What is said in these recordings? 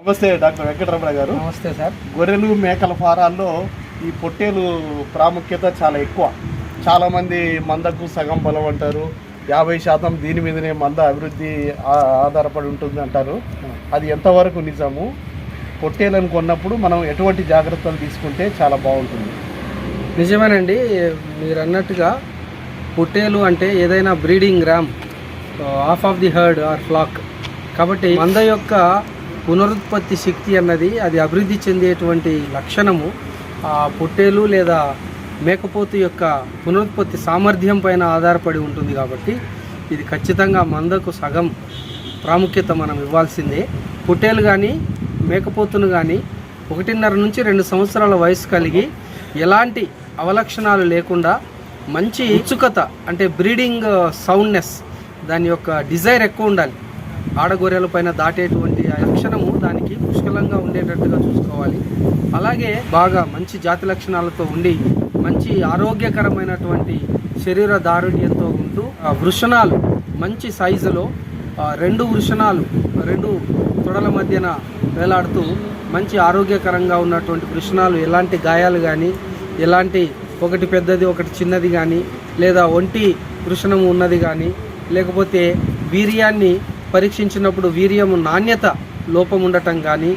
నమస్తే డాక్టర్ వెంకటరమణ గారు. నమస్తే సార్. గొర్రెలు మేకల ఫారాల్లో ఈ పొట్టేలు ప్రాముఖ్యత చాలా ఎక్కువ. చాలామంది మందకు సగం బలం అంటారు. యాభై శాతం దీని మీదనే మంద అభివృద్ధి ఆధారపడి ఉంటుంది అంటారు. అది ఎంతవరకు నిజము? పొట్టేలను కొన్నప్పుడు మనం ఎటువంటి జాగ్రత్తలు తీసుకుంటే చాలా బాగుంటుంది? నిజమేనండి మీరు అన్నట్టుగా పుట్టేలు అంటే ఏదైనా breeding ram. Half of the herd or flock కాబట్టి మంద యొక్క పునరుత్పత్తి శక్తి అన్నది అది అభివృద్ధి చెందేటువంటి లక్షణము. ఆ పొట్టేలు లేదా మేకపోతు యొక్క పునరుత్పత్తి సామర్థ్యం పైన ఆధారపడి ఉంటుంది కాబట్టి ఇది ఖచ్చితంగా మందకు సగం ప్రాముఖ్యత మనం ఇవ్వాల్సిందే. పొట్టేలు కానీ మేకపోతును కానీ ఒకటిన్నర నుంచి రెండు సంవత్సరాల వయసు కలిగి ఎలాంటి అవలక్షణాలు లేకుండా మంచి ఉత్సుకత అంటే బ్రీడింగ్ సౌండ్నెస్ దాని యొక్క డిజైర్ ఎక్కువ ఉండాలి. ఆడగొర్రెల పైన దాటేటువంటి ఆ లక్షణము దానికి పుష్కలంగా ఉండేటట్టుగా చూసుకోవాలి. అలాగే బాగా మంచి జాతి లక్షణాలతో ఉండి మంచి ఆరోగ్యకరమైనటువంటి శరీర దారుణ్యంతో ఉంటూ ఆ వృషణాలు మంచి సైజులో రెండు వృషణాలు రెండు తొడల మధ్యన వేలాడుతూ మంచి ఆరోగ్యకరంగా ఉన్నటువంటి వృషణాలు ఎలాంటి గాయాలు కానీ ఎలాంటి ఒకటి పెద్దది ఒకటి చిన్నది కానీ లేదా ఒంటి వృషణము ఉన్నది కానీ లేకపోతే వీర్యాన్ని పరీక్షించినప్పుడు వీర్యము నాణ్యత లోపం ఉండటం కానీ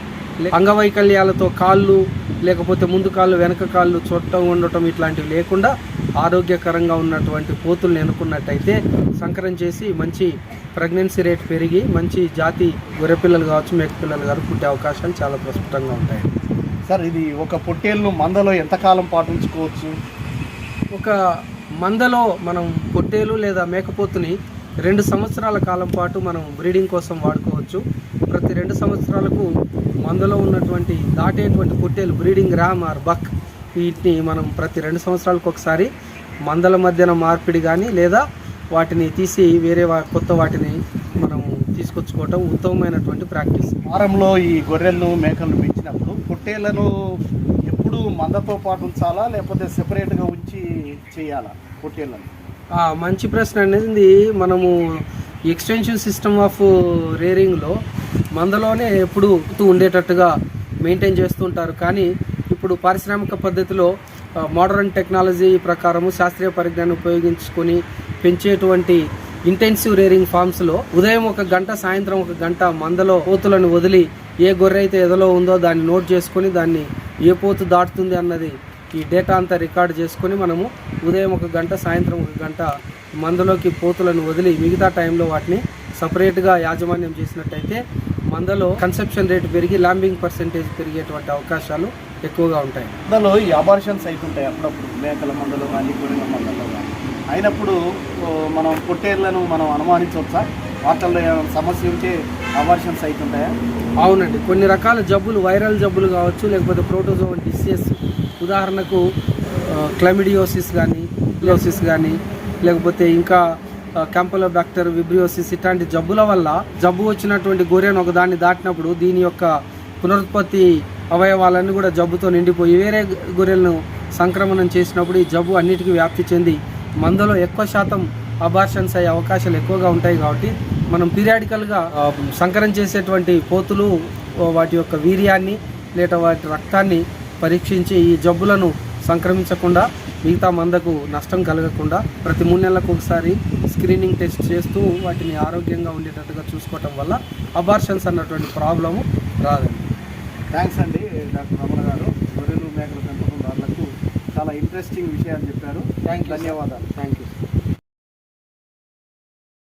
అంగవైకల్యాలతో కాళ్ళు లేకపోతే ముందు కాళ్ళు వెనక కాళ్ళు చొట్టం ఉండటం ఇట్లాంటివి లేకుండా ఆరోగ్యకరంగా ఉన్నటువంటి పోతుల్ని ఎన్నుకున్నట్టయితే సంకరం చేసి మంచి ప్రెగ్నెన్సీ రేట్ పెరిగి మంచి జాతి గొర్రెపిల్లలు కావచ్చు మేకపిల్లలు కావచ్చు పుట్టే అవకాశాలు చాలా ప్రస్ఫుటంగా ఉంటాయి. సార్ ఇది ఒక పొట్టేలును మందలో ఎంతకాలం పాటు ఉంచుకోవచ్చు ఒక మందలో మనం పొట్టేలు లేదా మేకపోతుని రెండు సంవత్సరాల కాలం పాటు మనం బ్రీడింగ్ కోసం వాడుకోవచ్చు. ప్రతి రెండు సంవత్సరాలకు మందులో ఉన్నటువంటి దాటేటువంటి పొట్టేలు బ్రీడింగ్ ర్యామ్ ఆర్ బక్ వీటిని మనం ప్రతి రెండు సంవత్సరాలకు ఒకసారి మందల మధ్యన మార్పిడి కానీ లేదా వాటిని తీసి వేరే కొత్త వాటిని మనం తీసుకొచ్చుకోవటం ఉత్తమమైనటువంటి ప్రాక్టీస్. వారంలో ఈ గొర్రెలను మేకలను పెంచినప్పుడు పొట్టేళ్ళను ఎప్పుడు మందతో పాటు ఉంచాలా లేకపోతే సెపరేట్గా ఉంచి చేయాలా పుట్టేళ్ళను మంచి ప్రశ్న అనేది మనము ఎక్స్టెన్షన్ సిస్టమ్ ఆఫ్ రేరింగ్లో మందలోనే ఎప్పుడు ఉండేటట్టుగా మెయింటైన్ చేస్తుంటారు. కానీ ఇప్పుడు పారిశ్రామిక పద్ధతిలో మోడర్న్ టెక్నాలజీ ప్రకారము శాస్త్రీయ పరిజ్ఞానం ఉపయోగించుకొని పెంచేటువంటి ఇంటెన్సివ్ రేరింగ్ ఫార్మ్స్లో ఉదయం ఒక గంట సాయంత్రం ఒక గంట మందలో పోతులను వదిలి ఏ గొర్రె అయితే ఎదలో ఉందో దాన్ని నోట్ చేసుకొని దాన్ని ఏ పోతు దాటుతుంది అన్నది ఈ డేటా అంతా రికార్డ్ చేసుకొని మనము ఉదయం ఒక గంట సాయంత్రం ఒక గంట మందలోకి పోతులను వదిలి మిగతా టైంలో వాటిని సపరేట్గా యాజమాన్యం చేసినట్టయితే మందలో కన్సెప్షన్ రేట్ పెరిగి ల్యాంబింగ్ పర్సెంటేజ్ పెరిగేటువంటి అవకాశాలు ఎక్కువగా ఉంటాయి. మందలో ఈ అబార్షన్స్ అవుతుంటాయి అప్పుడప్పుడు. మేకల మందలో కానీ గొర్రెల మందలో కానీ. అయినప్పుడు మనం పొట్టేళ్ళను మనం అనుమానించవచ్చా? వాటిల్లో ఏమైనా సమస్య ఉంటే అబార్షన్స్ అవుతుంటాయా అవునండి. కొన్ని రకాల జబ్బులు వైరల్ జబ్బులు కావచ్చు లేకపోతే ప్రోటోజోవల్ డిసీజెస్ ఉదాహరణకు క్లమిడియోసిస్ కానీ లోసిస్ కానీ లేకపోతే ఇంకా క్యాంపలోబ్యాక్టర్ విబ్రియోసిస్ ఇట్లాంటి జబ్బుల వల్ల జబ్బు వచ్చినటువంటి గొర్రెను ఒక దాన్ని దాటినప్పుడు దీని యొక్క పునరుత్పత్తి అవయవాలన్నీ కూడా జబ్బుతో నిండిపోయి వేరే గొర్రెలను సంక్రమణం చేసినప్పుడు ఈ జబ్బు అన్నిటికీ వ్యాప్తి చెంది మందలో ఎక్కువ శాతం అబార్షన్స్ అయ్యే అవకాశాలు ఎక్కువగా ఉంటాయి కాబట్టి మనం పీరియాడికల్గా సంకరం చేసేటువంటి పోతులు వాటి యొక్క వీర్యాన్ని లేదా వాటి రక్తాన్ని పరీక్షించి ఈ జబ్బులను సంక్రమించకుండా మిగతా మందకు నష్టం కలగకుండా ప్రతి మూడు నెలలకు ఒకసారి స్క్రీనింగ్ టెస్ట్ చేస్తూ వాటిని ఆరోగ్యంగా ఉండేటట్టుగా చూసుకోవటం వల్ల అబార్షన్స్ అన్నటువంటి ప్రాబ్లము రాదండి థ్యాంక్స్ అండి డాక్టర్ రమణ గారు. గొర్రెలు మేకల పెంపకందారులకు చాలా ఇంట్రెస్టింగ్ విషయాలు చెప్పారు. థ్యాంక్ యూ ధన్యవాదాలు. Thank you